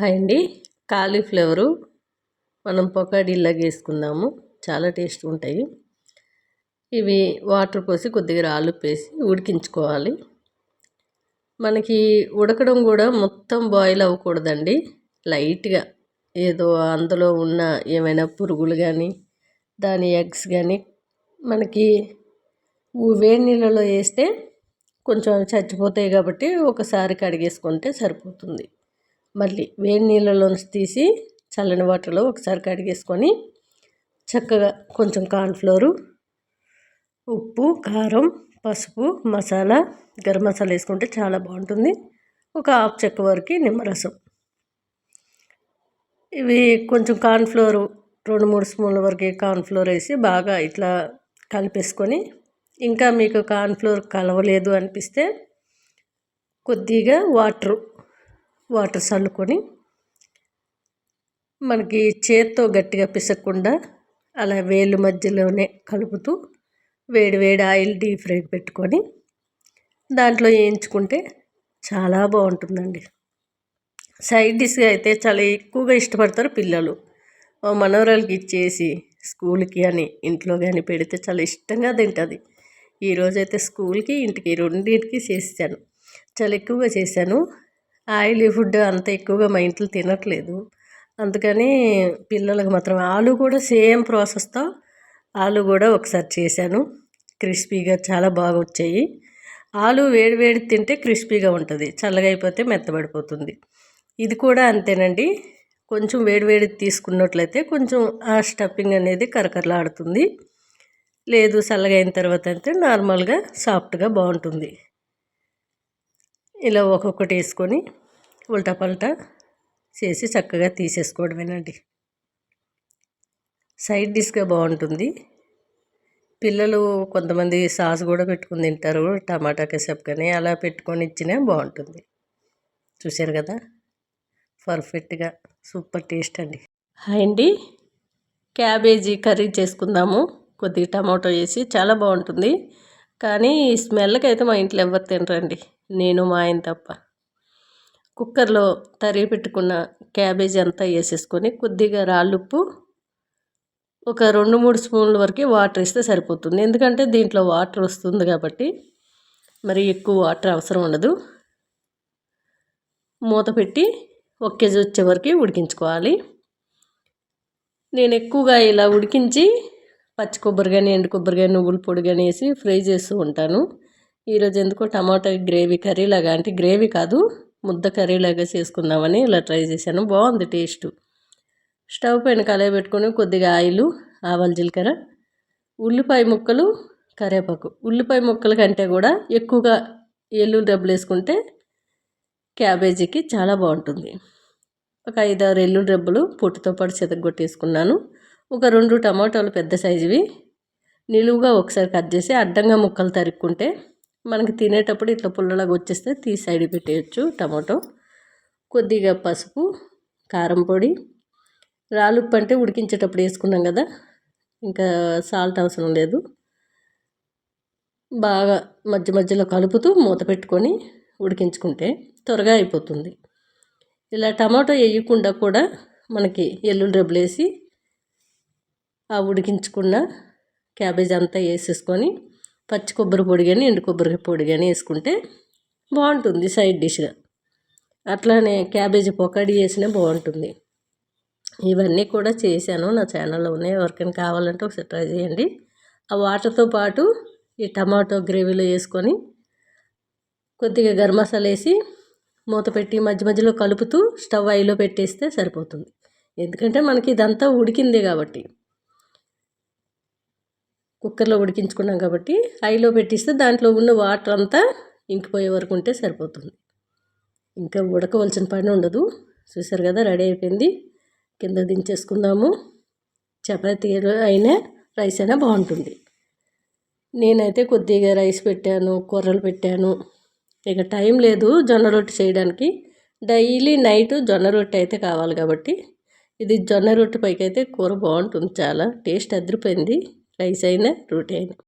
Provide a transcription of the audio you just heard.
Hi అండి. Cauliflower మనం పొకాడీలాగా వేసుకుందాము. చాలా టేస్ట్ ఉంటాయి. ఇవి వాటర్ పోసి కొద్దిగా రాళ్ళు వేసి ఉడికించుకోవాలి. మనకి ఉడకడం కూడా మొత్తం బాయిల్ అవ్వకూడదండి. లైట్గా ఏదో అందులో ఉన్న ఏమైనా పురుగులు కానీ దాని ఎగ్స్ కానీ మనకి వేడి నీళ్ళలో వేస్తే కొంచెం చచ్చిపోతాయి కాబట్టి ఒకసారి కడిగేసుకుంటే సరిపోతుంది. మళ్ళీ వేడి నీళ్ళలోంచి తీసి చల్లని వాటర్లో ఒకసారి కడిగేసుకొని చక్కగా కొంచెం కార్న్ఫ్లోరు ఉప్పు కారం పసుపు మసాలా గరం మసాలా వేసుకుంటే చాలా బాగుంటుంది. ఒక హాఫ్ చెక్క వరకు నిమ్మరసం. ఇవి కొంచెం కార్న్ఫ్లోరు రెండు మూడు స్పూన్ల వరకు కార్న్ఫ్లోర్ వేసి బాగా ఇట్లా కలిపేసుకొని ఇంకా మీకు కార్న్ఫ్లోర్ కలవలేదు అనిపిస్తే కొద్దిగా వాటరు వాటర్ చల్లుకొని మనకి చేత్తో గట్టిగా పిసకుండా అలా వేలు మధ్యలోనే కలుపుతూ వేడి వేడి ఆయిల్ డీప్ ఫ్రై పెట్టుకొని దాంట్లో వేయించుకుంటే చాలా బాగుంటుందండి. సైడ్ డిష్గా అయితే చాలా ఎక్కువగా ఇష్టపడతారు పిల్లలు. మనవరాలకి ఇచ్చేసి స్కూల్కి అని ఇంట్లో కానీ పెడితే చాలా ఇష్టంగా తింటుంది. ఈరోజైతే స్కూల్కి ఇంటికి రెండింటికి చేసాను చాలా ఎక్కువగా చేశాను. ఆయిలీ ఫుడ్ అంత ఎక్కువగా మా ఇంట్లో తినట్లేదు. అందుకని పిల్లలకు మాత్రం ఆలు కూడా సేమ్ ప్రాసెస్తో ఆలు కూడా ఒకసారి చేశాను. క్రిస్పీగా చాలా బాగా వచ్చాయి. ఆలు వేడి వేడి తింటే క్రిస్పీగా ఉంటుంది. చల్లగా అయిపోతే మెత్తబడిపోతుంది. ఇది కూడా అంతేనండి. కొంచెం వేడి వేడి తీసుకున్నట్లయితే కొంచెం ఆ స్టఫింగ్ అనేది కరకరలాడుతుంది. లేదు చల్లగా అయిన తర్వాత అయితే నార్మల్గా సాఫ్ట్గా బాగుంటుంది. ఇలా ఒక్కొక్కటి వేసుకొని ఉల్టా పల్టా చేసి చక్కగా తీసేసుకోవడమేనండి. సైడ్ డిష్గా బాగుంటుంది. పిల్లలు కొంతమంది సాస్ కూడా పెట్టుకుని తింటారు టమాటా కెసప్ కానీ అలా పెట్టుకొని ఇచ్చినా బాగుంటుంది. చూశారు కదా? పర్ఫెక్ట్గా సూపర్ టేస్ట్ అండి. హాయ్ అండి. క్యాబేజీ కర్రీ చేసుకుందాము. కొద్దిగా టమాటో వేసి చాలా బాగుంటుంది. కానీ స్మెల్కి అయితే మా ఇంట్లో ఎవరు తినరండి. నేను మా ఆయన తప్ప. కుక్కర్లో తరిగి పెట్టుకున్న క్యాబేజీ అంతా వేసేసుకొని కొద్దిగా రాళ్ళుప్పు ఒక రెండు మూడు స్పూన్ల వరకు వాటర్ వేస్తే సరిపోతుంది. ఎందుకంటే దీంట్లో వాటర్ వస్తుంది కాబట్టి మరి ఎక్కువ వాటర్ అవసరం ఉండదు. మూత పెట్టి ఒక కేజీ వచ్చే వరకు ఉడికించుకోవాలి. నేను ఎక్కువగా ఇలా ఉడికించి పచ్చి కొబ్బరి కానీ ఎండు కొబ్బరి కానీ నువ్వుల పొడి కానీ వేసి ఫ్రై చేస్తూ ఉంటాను. ఈరోజు ఎందుకో టమాటా గ్రేవీ కర్రీ లాగా అంటే గ్రేవీ కాదు ముద్ద కర్రీ లాగా చేసుకుందామని ఇలా ట్రై చేశాను. బాగుంది టేస్ట్. స్టవ్ పైన కలయి పెట్టుకొని కొద్దిగా ఆయిల్ ఆవాలు జీలకర్ర ఉల్లిపాయ ముక్కలు కరివేపాకు. ఉల్లిపాయ ముక్కల కంటే కూడా ఎక్కువగా ఎల్లుల డబ్బులు వేసుకుంటే క్యాబేజీకి చాలా బాగుంటుంది. ఒక ఐదారు ఎల్లుల్లి డబ్బులు పొట్టుతో పాటు చెతగొట్టేసుకున్నాను ఒక రెండు టమాటాలు పెద్ద సైజువి. నిలువుగా ఒకసారి కట్ చేసి అడ్డంగా ముక్కలు తరుక్కుంటే మనకి తినేటప్పుడు ఇట్లా పుల్లలాగా వచ్చేస్తే తీసి సైడ్ పెట్టేయచ్చు టమాటో. కొద్దిగా పసుపు కారం పొడి. రాలుప్పు అంటే ఉడికించేటప్పుడు వేసుకున్నాం కదా ఇంకా సాల్ట్ అవసరం లేదు. బాగా మధ్య మధ్యలో కలుపుతూ మూత పెట్టుకొని ఉడికించుకుంటే త్వరగా అయిపోతుంది. ఇలా టమాటో వేయకుండా కూడా మనకి ఎల్లుల్లి రబ్బులేసి వేసి ఆ ఉడికించుకున్న క్యాబేజ్ అంతా వేసేసుకొని పచ్చి కొబ్బరి పొడి కానీ ఎండు కొబ్బరి పొడి కానీ వేసుకుంటే బాగుంటుంది సైడ్ డిష్గా. అట్లానే క్యాబేజీ పొకాడి చేసినా బాగుంటుంది. ఇవన్నీ కూడా చేశాను నా ఛానల్లో ఉన్నాయి ఎవరికైనా కావాలంటే ఒకసారి ట్రై చేయండి. ఆ వాటర్తో పాటు ఈ టమాటో గ్రేవీలో వేసుకొని కొద్దిగా గరం మసాలా వేసి మూత పెట్టి మధ్య మధ్యలో కలుపుతూ స్టవ్ ఐలో పెట్టేస్తే సరిపోతుంది. ఎందుకంటే మనకి ఇదంతా ఉడికిందే కాబట్టి. కుక్కర్లో ఉడికించుకున్నాం కాబట్టి హైలో పెట్టిస్తే దాంట్లో ఉన్న వాటర్ అంతా ఇంకిపోయే వరకు ఉంటే సరిపోతుంది. ఇంకా ఉడకవలసిన పని ఉండదు. చూసారు కదా రెడీ అయిపోయింది. కింద దించేసుకుందాము. చపాతీ అయినా రైస్ అయినా బాగుంటుంది. నేనైతే కొద్దిగా రైస్ పెట్టాను కూరలు పెట్టాను. ఇక టైం లేదు జొన్న రొట్టె చేయడానికి. డైలీ నైట్ జొన్న రొట్టె అయితే కావాలి కాబట్టి. ఇది జొన్న రొట్టె పైకి అయితే కూర బాగుంటుంది చాలా టేస్ట్ అదిరిపోయింది. రైస్ అయినా రోటీ అయినా